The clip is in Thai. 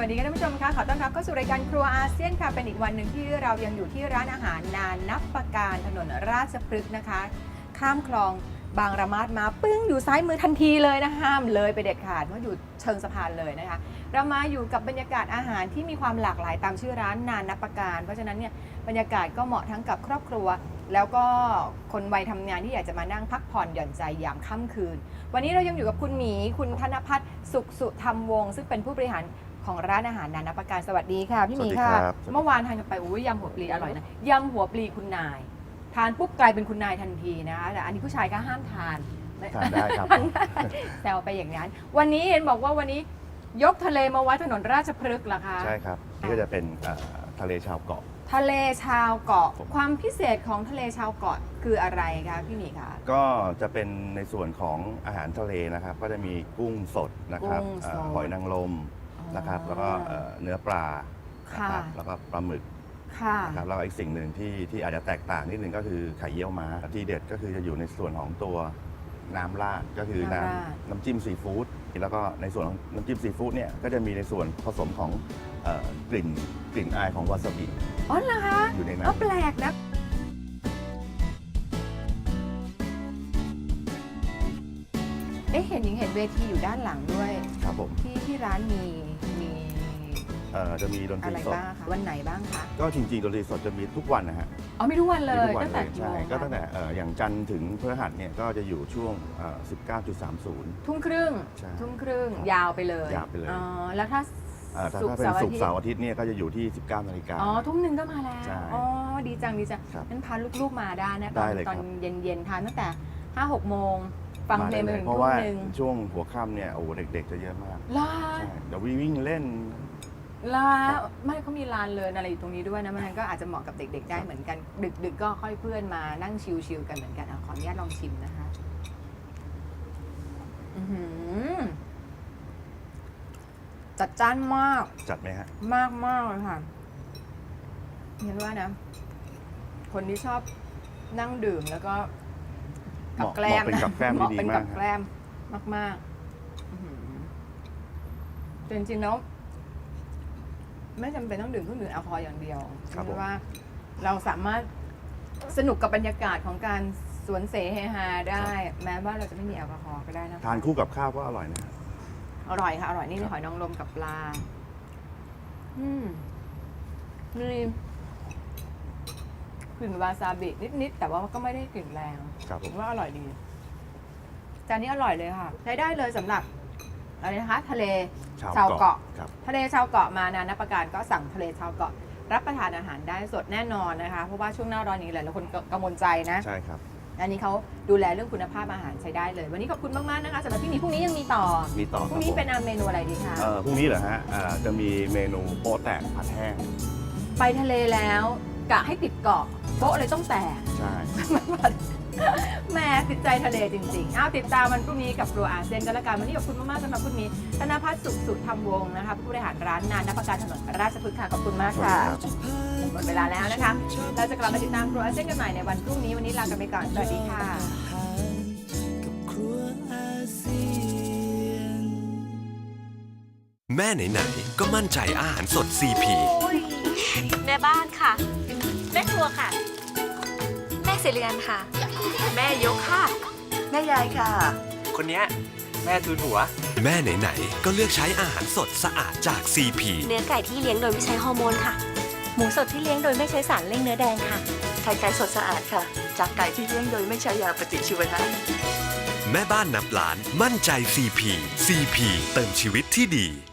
วัสดีค่ะท่านผู้ชมคะขอต้อนรับเข้าสู่รายการครัวอาเซียนค่ะเป็นอีกวันหนึ่งที่เรายังอยู่ที่ร้านอาหารนานนับประการถนนราชพฤกษ์นะคะ ข้ามคลองบางระมาดมาปึ้งอยู่ซ้ายมือทันทีเลยนะห้ามเลยไปเด็ดขาดเพราะอยู่เชิงสะพานเลยนะคะ เรามาอยู่กับบรรยากาศอาหารที่มีความหลากหลายตามชื่อร้านนานนับประการ เพราะฉะนั้นเนี่ยบรรยากาศก็เหมาะทั้งกับครอบครัว แล้วก็คนวัยทำงานที่อยากจะมานั่งพักผ่อนหย่อนใจยามค่ำคืน วันนี้เรายังอยู่กับคุณหมีคุณธนพัฒน์สุขสุธรรมวงศ์ซึ่งเป็นผู้บริหาร ของร้านอาหารนานาประการสวัสดีค่ะ พี่หมีค่ะสวัสดีครับ เมื่อวานทานกันไปอุ้ยยำหัวปลีอร่อยนะยำหัวปลีคุณนาย ทานปุ๊บกลายเป็นคุณนายทันทีนะคะแต่อันนี้ผู้ชายก็ห้ามทานทานได้ครับ ทานได้แซวไปอย่างนั้น วันนี้เห็นบอกว่าวันนี้ยกทะเลมาไว้ถนนราชพฤกษ์เหรอคะ ใช่ครับ นี่ก็จะเป็นเอ่อทะเลชาวเกาะ ทะเลชาวเกาะความพิเศษของทะเลชาวเกาะคืออะไรคะพี่หมีคะ ก็จะเป็นในส่วนของอาหารทะเลนะครับ ก็จะมีกุ้งสดนะครับกุ้งสด เอ่อหอยนางรม นะครับ แล้วก็เอ่อเนื้อปลานะครับค่ะแล้วก็ปลาหมึกค่ะ นะครับแล้วก็อีกสิ่งหนึ่งที่ที่อาจจะแตกต่างนิดนึงก็คือไข่เยี่ยวม้าที่เด็ดก็คือจะอยู่ในส่วนของตัวน้ำราดก็คือน้ำน้ำจิ้มซีฟู้ดแล้วก็ในส่วนของน้ำจิ้มซีฟู้ดเนี่ยก็จะมีในส่วนผสมของเอ่อกลิ่นกลิ่นอายของวาซาบิอ๋อเหรอคะอยู่ในนั้นก็แปลกนะ เอ๊ะเห็นหญิงเห็นเวทีอยู่ด้านหลังด้วย ครับผมที่ที่ร้านมีมีเอ่อจะมีดนตอะรีไรสด บ้างคะวันไหนบ้างคะก็จริงๆดนตรีสดจะมีทุกวันนะฮะอ๋อมีทุกวันเลมียทุกวัตั้งเลแต่ยกี่ใช่โมงก็คะตั้งแต่เอ่ออย่างจันทร์ถึงพฤหัสเนี่ยก็จะอยู่ช่วงเอ่อ19.30 ทุ่มครึ่งใช่ทุ่มครึ่งครับยาวไปเลยยาวไปเลย อ๋อแล้วถ้าเอ่อถ้าศุกถ้าร์เป็นเสาร์อาศุกทิตย์ร์เสาร์อาทิตย์เนี่ยก็จะอยู่ที่ 19นาฬิกา อ๋อทุ่มหนึ่งก็มาแล้วใช่อ๋อดีจังดีจังครับนั้นพาลูกๆมาได้นะตได้อนเลยตอนครับเย็นๆทานตั้งแต่ห้าหกโมง ฟังเพลงไปมาได้ถึงเพราะทุ่มว่าหนึ่ง ช่วงหัวค่ำเนี่ยโอ้โหเด็ก ๆ จะเยอะมากลาใช่เดี๋ยววิ่งเล่น ลาไม่เขามีลานเลินอะไรอยู่ตรงนี้ด้วยนะมันก็อาจจะเหมาะกับเด็ก ๆ ได้เหมือนกัน ดึกๆก็ค่อยเพื่อนมานั่งชิลๆกันเหมือนกันอะขออนุญาตลองชิมนะคะอื้อหือจัดจ้านมาก จัดไหมฮะ มากมากเลยค่ะเห็นว่านะ คนที่ชอบนั่งดื่มแล้วก็ เหกับมาะแกล้มเหมาะเป็นกับแกล้มเหมาะที่ดีเป็นมากักบแกล้มมากๆอื้อหือแต่จริงๆแล้วไม่จำเป็นต้องดื่มเครื่องดื่มแอลกอฮอล์อย่างเดียวครับเพผมราะว่า เราสามารถสนุกกับบรรยากาศของการสวนเสเฮฮาได้ แม้ว่าเราจะไม่มีแอลกอฮอล์ก็ได้นะคะทานคู่กับข้าวก็อร่อยนะฮะอร่อยค่ะ อร่อยนี่ครัมีบหอยนางรมกับปลา อืมมี กลิ่นวาซาบินิดๆแต่ว่าก็ไม่ได้กลิ่นแรงครับผผมมว่าอร่อยดีจานนี้อร่อยเลยค่ะ ใช้ได้เลยสำหรับอะไรนะคะ ทะเล ชาวเกาะ ครับ ทะเลชาวเกาะมานานับประการก็สั่งทะเลชาวเกาะ รับประทานอาหารได้สดแน่นอนนะคะ เพราะว่าช่วงหน้าร้อนนี้หลายๆคนกังวลใจนะ ใช่ครับ อันนี้เขาดูแลเรื่องคุณภาพอาหารใช้ได้เลย วันนี้ขอบคุณมากๆนะคะสำหรับพี่หมีพรุ่งนี้ยังมีต่อมีต่อพครุ่รับงนี้ผมเป็นเมนูอะไรดีคะเอ่อพรุ่งนี้เหรอฮะเอ่อจะมีเมนูโป๊ะแตกผัดแห้ง ไปทะเลแล้ว กะให้ติดเกาะโป๊ะเลยต้องแตกใช่ แหม่ติดใจทะเลจริงๆ อ้าวติดตามวันพรุ่งนี้กับครัวอาเซียนกันละกันวันนี้ขอบคุณมากๆสำหรับคุณหมีธนพัฒน์สุขสุธรรมวงศ์นะคะผู้บริหารร้านนานนับประการถนนราชพฤกษ์ค่ะขอบคุณมากค่ะสวัสดีครับ หมดเวลาแล้วนะคะ เราจะกลับมาติดตามครัวอาเซียนกันใหม่ในวันพรุ่งนี้วันนี้ลากันไปก่อนสวัสดีค่ะ อาหารกับครัวอาเซียน แม่ไหนๆ ก็มั่นใจอาหารสด CP อุ้ยแม่บ้านค่ะแม่ค รัวค่ะ แม่เสเรือนค่ะ แม่ยกค่ะ แม่ยายค่ะ คนเนี้ยแม่ทูนหัว แม่ไหนๆก็เลือกใช้อาหารสดสะอาดจาก CP เนื้อไก่ที่เลี้ยงโดยไม่ใช้ฮอร์โมนค่ะ หมูสดที่เลี้ยงโดยไม่ใช้สารเร่งเนื้อแดงค่ะ ไข่ไก่สดสะอาดค่ะ จากไก่ที่เลี้ยงโดยไม่ใช้ยาปฏิชีวนะ แม่บ้านนับล้านมั่นใจ CP CP เติมชีวิตที่ดี